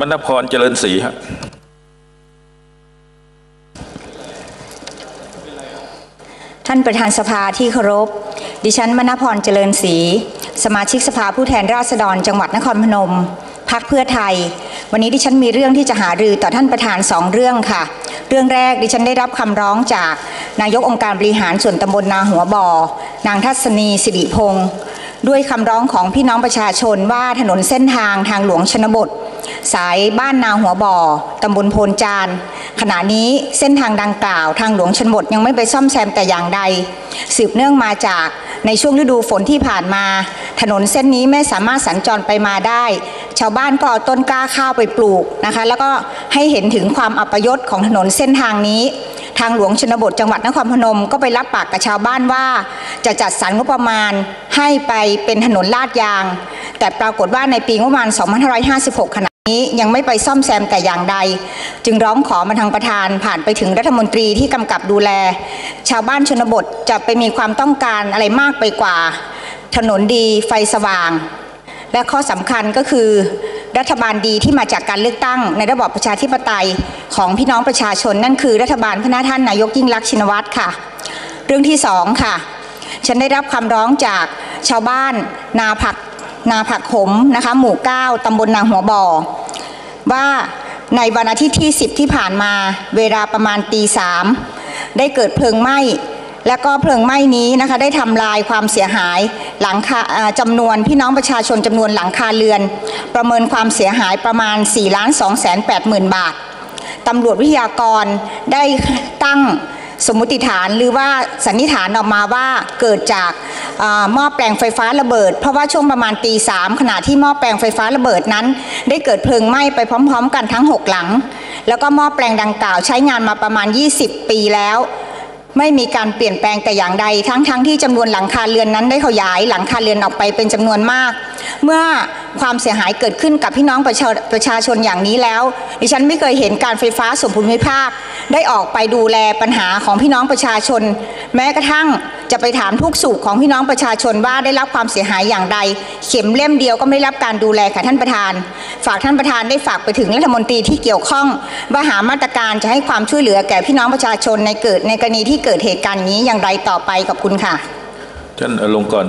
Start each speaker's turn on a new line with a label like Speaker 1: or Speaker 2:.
Speaker 1: มณพรเจริญศรีฮะ
Speaker 2: ท่านประธานสภาที่เคารพ ดิฉันมณพรเจริญศรีสมาชิกสภาผู้แทนราษฎร จังหวัดนครพนมพักเพื่อไทย วันนี้ดิฉันมีเรื่องที่จะหารือต่อท่านประธานสองเรื่องค่ะ เรื่องแรกดิฉันได้รับคำร้องจากนายกองค์การบริหารส่วนตำบลนาหัวบ่อ นางทัศนีสิริพงศ์ด้วยคำร้องของพี่น้องประชาชนว่าถนนเส้นทางทางหลวงชนบท สายบ้านนาหัวบ่อตำบลโพนจาน ขณะนี้เส้นทางดังกล่าวทางหลวงชนบทยังไม่ไปซ่อมแซมแต่อย่างใด สืบเนื่องมาจากในช่วงฤดูฝนที่ผ่านมา ถนนเส้นนี้ไม่สามารถสัญจรไปมาได้ ชาวบ้านก็เอาต้นกล้าข้าวไปปลูกนะคะ แล้วก็ให้เห็นถึงความอัปยศของถนนเส้นทางนี้ทางหลวงชนบทจังหวัดนครพนมก็ไปรับปากกับชาวบ้านว่า จะจัดสรรงบประมาณให้ไปเป็นถนนลาดยาง แต่ปรากฏว่าในปีงบประมาณ 2556 ขณะ นี้ยังไม่ไปซ่อมแซมแต่อย่างใด จึงร้องขอมาทางประธานผ่านไปถึงรัฐมนตรีที่กำกับดูแล ชาวบ้านชนบทจะไปมีความต้องการอะไรมากไปกว่า ถนนดีไฟสว่าง และข้อสำคัญก็คือ รัฐบาลดีที่มาจากการเลือกตั้ง ในระบอบประชาธิปไตยของพี่น้องประชาชนนั่นคือรัฐบาลพระท่านนายกยิ่งรักษณ์ชินวัตรค่ะ เรื่องที่สองค่ะ ฉันได้รับคำร้องจากชาวบ้านนาผัก นาผักขมนะคะ หมู่เก้าตำบลนาหัวบ่อ ว่าในวันอาทิตย์ที่ 10 ที่ผ่านมาเวลาประมาณตีสามได้เกิดเพลิงไหม้ และก็เพลิงไหม้นี้นะคะได้ทำลายความเสียหายหลังคาอ่าจำนวนพี่น้องประชาชนจำนวนหลังคาเรือน ประเมินความเสียหายประมาณ4ล้าน2แสน8หมื่นบาทตำรวจวิทยากรได้ตั้ง สมมติฐานหรือว่าสันนิษฐานออกมาว่าเกิดจากหม้อแปลงไฟฟ้าระเบิด เพราะว่าช่วงประมาณตีสามขณะที่หม้อแปลงไฟฟ้าระเบิดนั้น ได้เกิดเพลิงไหม้ไปพร้อม ๆ กันทั้ง 6 หลัง แล้วก็หม้อแปลงดังกล่าวใช้งานมาประมาณ 20 ปีแล้ว ไม่มีการเปลี่ยนแปลงแต่อย่างใด ทั้งๆทที่จำนวนหลังคาเรือนนั้นได้ขยายหลังคาเรือนออกไปเป็นจำนวนมาก เมื่อความเสียหายเกิดขึ้นกับพี่น้องประชาประชาชนอย่างนี้แล้ว ดิฉันไม่เคยเห็นการไฟฟ้าส่วนภูมิภาค ได้ออกไปดูแลปัญหาของพี่น้องประชาชน แม้กระทั่งจะไปถามทุกสุขของพี่น้องประชาชนว่าได้รับความเสียหายอย่างใด เข็มเล่มเดียวก็ไม่ได้รับการดูแลค่ะท่านประธาน ฝากท่านประธานได้ฝากไปถึงรัฐมนตรีที่เกี่ยวข้องว่าหามาตรการจะให้ความช่วยเหลือแก่พี่น้องประชาชนในเกิดในกรณีที่เกิดเหตุการณ์นี้อย่างไรต่อไปขอบคุณค่ะ
Speaker 1: ท่านอลงกร